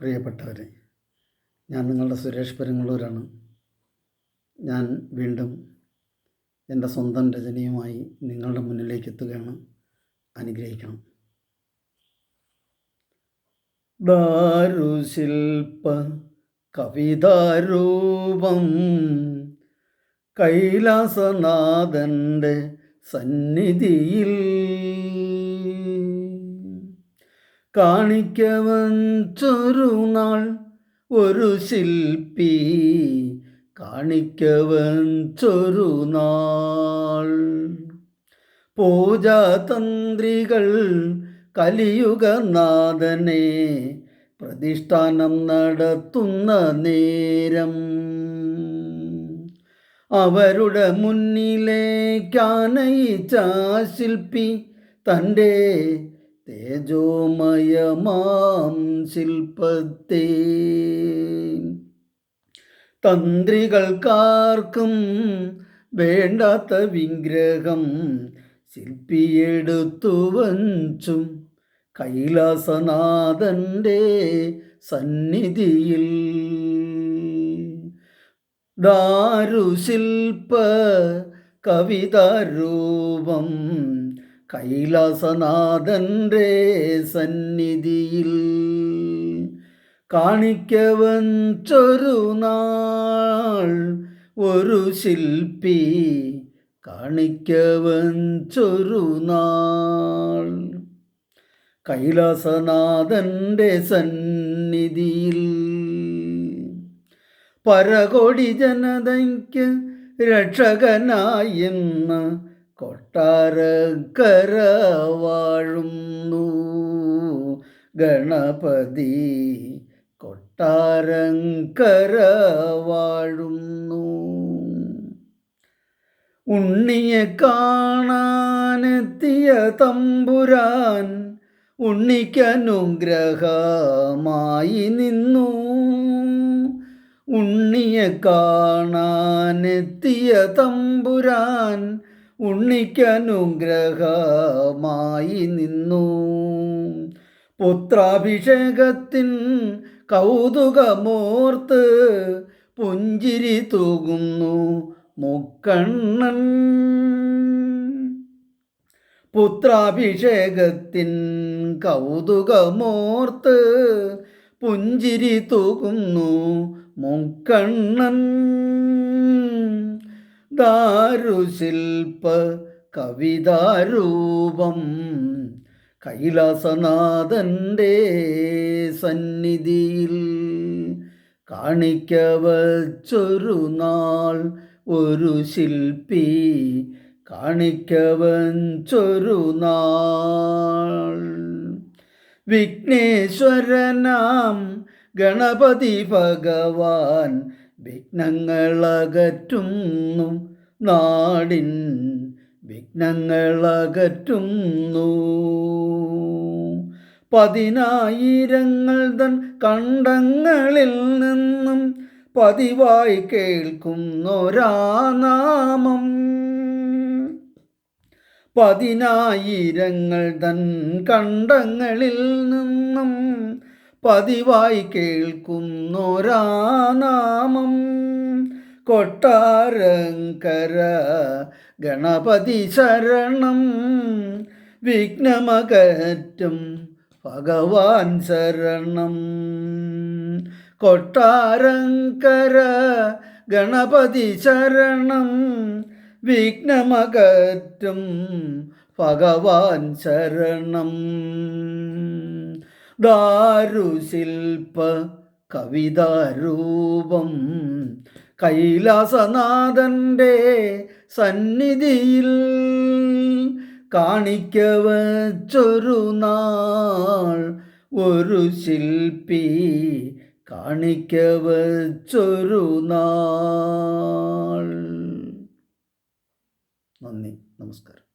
പ്രിയപ്പെട്ടവരെ ഞാൻ നിങ്ങളുടെ സുരേഷ് പെരുങ്ങളൂരാണ് ഞാൻ വീണ്ടും എന്റെ സ്വന്തം രചനയുമായി നിങ്ങളുടെ മുന്നിലേക്ക് എത്തുകയാണ്. അനുഗ്രഹിക്കണം. ദാരുശില്പ കവിതാരൂപം കൈലാസനാഥന്റെ സന്നിധിയിൽ കാണിക്കവൻ ചൊരുനാൾ ഒരു ശില്പി കാണിക്കവൻ ചൊരുനാൾ പൂജാതന്ത്രികൾ കലിയുഗനാഥനെ പ്രതിഷ്ഠാനം നടത്തുന്ന നേരം അവരുടെ മുന്നിലേക്കാനയിച്ച ശില്പി തന്റെ തേജോമയമാം ശില്പത്തെ തന്ത്രികൾക്കാർക്കും വേണ്ടാത്ത വിഗ്രഹം ശില്പിയെടുത്തു വഞ്ചും കൈലാസനാഥന്റെ സന്നിധിയിൽ. ദാരുശില്പ കവിതാരൂപം കൈലാസനാഥന്റെ സന്നിധിയിൽ കാണിക്കവൻ ചൊരു ഒരു ശില്പി കാണിക്കവൻ ചൊരു കൈലാസനാഥന്റെ സന്നിധിയിൽ പരകോടി ജനതയ്ക്ക് രക്ഷകനായെന്ന് കൊട്ടാരക്കര വാഴുന്നു ഗണപതി കൊട്ടാരങ്കര വാഴുന്നു ഉണ്ണിയെ കാണാനെത്തിയ തമ്പുരാൻ ഉണ്ണിക്കനുഗ്രഹമായി നിന്നു. ഉണ്ണിയെ കാണാനെത്തിയ തമ്പുരാൻ ഉണ്ണിക്കനുഗ്രഹമായി നിന്നു. പുത്രാഭിഷേകത്തിൻ കൗതുകമോർത്ത് പുഞ്ചിരി തൂകുന്നു മുക്കണ്ണൻ. പുത്രാഭിഷേകത്തിൻ കൗതുകമോർത്ത് പുഞ്ചിരി തൂകുന്നു മുക്കണ്ണൻ. ദാരുശില്പ കവിതാരൂപം കൈലാസനാഥന്റെ സന്നിധിയിൽ കാണിക്ക വച്ചൊരു നാൾ ഒരു ശില്പി കാണിക്കവഞ്ചൊരു നാൾ. വിഘ്നേശ്വരനാം ഗണപതി ഭഗവാൻ വിഘ്നങ്ങളകറ്റുന്നു നാടിൻ വിഘ്നങ്ങളകറ്റുന്നു പതിനായിരങ്ങൾ തൻ കണ്ടങ്ങളിൽ നിന്നും പതിവായി കേൾക്കുന്നൊരാ നാമം. പതിനായിരങ്ങൾ തൻ കണ്ടങ്ങളിൽ നിന്നും പതിവായി കേൾക്കുന്നൊരാ കൊട്ടാരങ്കര ഗണപതി ശരണം. വിഘ്നമകറ്റും ഭഗവാൻ ശരണം. കൊട്ടാരങ്കര ഗണപതി ശരണം. വിഘ്നമകറ്റും ഭഗവാൻ ശരണം. ദാരുശില്പ കവിതാരൂപം. കൈലാസനാഥന്റെ സന്നിധിയിൽ കാണിക്ക വച്ചൊരു നാൾ. ഒരു ശില്പി കാണിക്ക വച്ചൊരു നാൾ. നന്ദി. നമസ്കാരം.